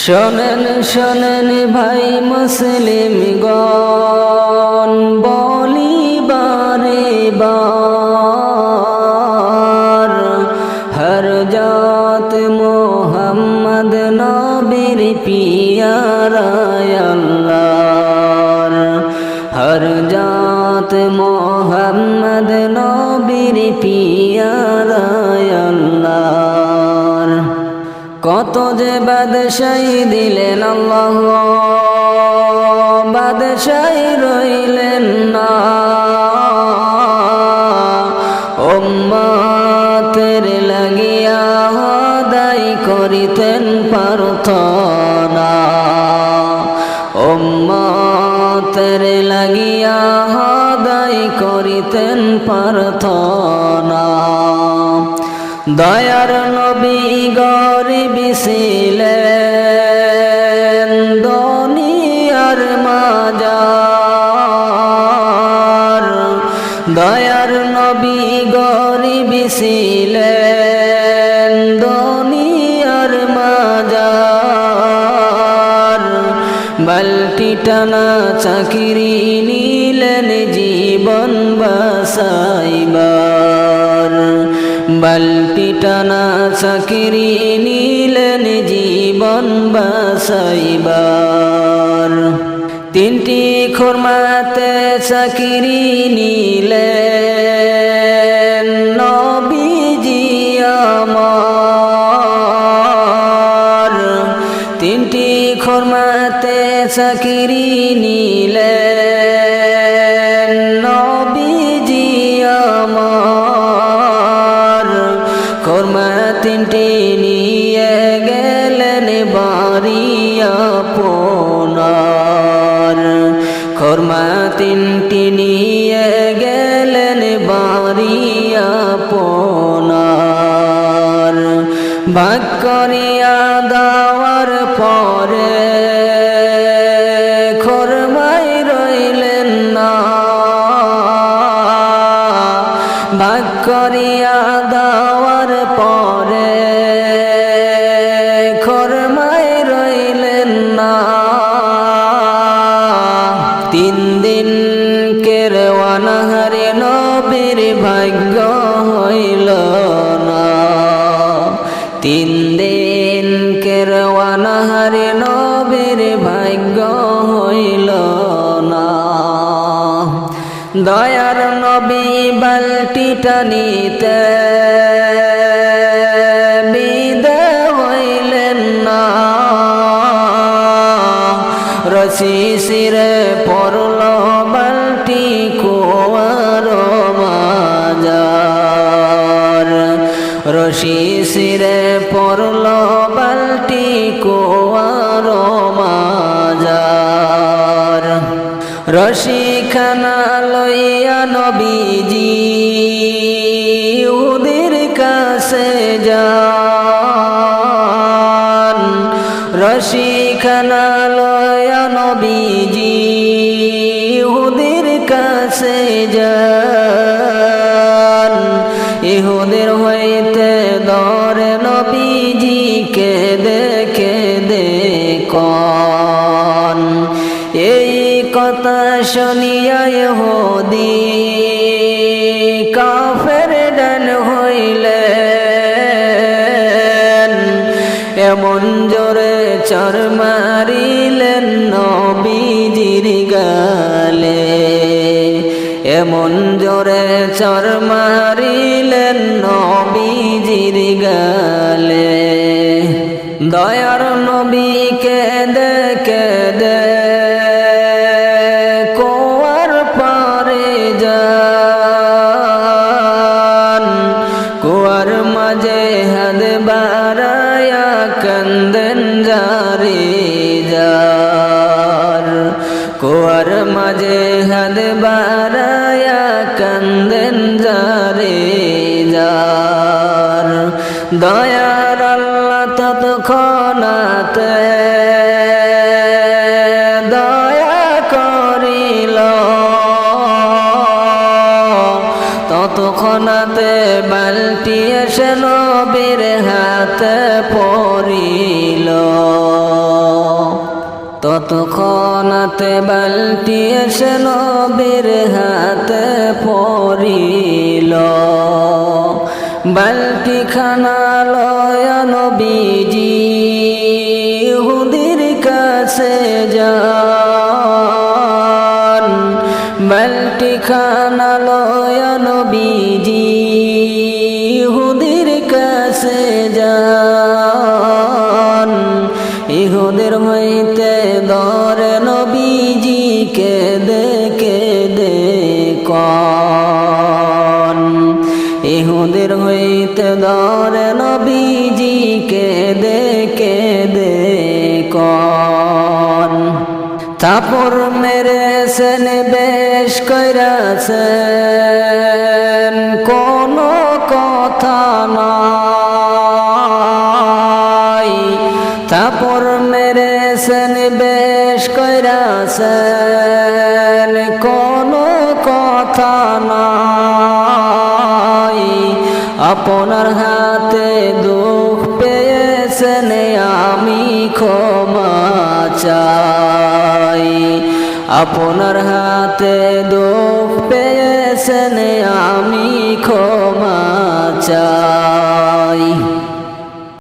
শোনেন শোনেন ভাই মুসলিম গণ বলি বারে। বার হর জাত মোহাম্মদ নবীর আল্লাহর। হর জাত মোহাম্মদ নবীর আল্লাহর। কত যে বাদশাই দিলেন আল্লাহ বাদশাই রইলেন না। ওম্মাতের লাগিয়া দাই করিতেন প্রার্থনা। ওম্মাতের লাগিয়া দাই করিতেন প্রার্থনা। দয়ার নবী গরিব ছিলেন মাজার। দয়ার নবী গরিব ছিলেন দুনিয়ার মাজার। বালটি টানা চাকরি নিলেন জীবন বাসাইবার বালটি টানা চাকরি নিলেন জীবন বাসাইবার তিনটি খোরমাতে তিনটি খোরমাতে চাকরি তিনটি নিয়ে গেলেন বাড়িয়া পোনার খোরমা তিনটি নিয়ে গেলেন বাড়িয়া পোনার ভাগ করিয়া দেওয়ার পরে নবীর ভাগ্য হইল না। তিন দিন কেরওয়ানাহারে নবীর ভাগ্য হইল না। দয়ার নবী বালটি টানিতে সিরে পড়ল বালটি কুয়ার রশি সিরে পড়ল বালটি কুয়ার মাজার। রশি খানা লইয়া নবীজি উদের কাছে যান। রশি খানা লয়া নবীজি ইহুদের কাছে যান। ইহুদের কথা শুনিয়া ইহুদি কাফের ডান হইলেন। এমন জোরে চর মারিলেন নবীজির গালে। এমন জোরে চর মারিলেন নবীজির গালে। দয়ার নবীকে দেখে দে হাদ বারায়া কন্দন জারি যার কুয়ার মাঝে হাদ বারায়া কন্দন জারি যার দয়ার ততক্ষণাতে বালটি এসে নবীর হাতে পড়িল রাতে বালটি এসে নবীর হাতে পড়িল বালটি খানা লয়া নবীজি হুদির কাছে যান। বালটি খানা ইহুদের হইতে দরে নবীজি কে দেখে দে কন ইহুদের হইতে দরে নবীজি কে দেখে দে তাপর মেরে সেন বেশ কইরাছেন, কোনো আপনার হাতে দুঃখ পেয়েছেন আমি ক্ষমা চাই। আপনার হাতে দুঃখ পেয়েছেন আমি ক্ষমা চাই।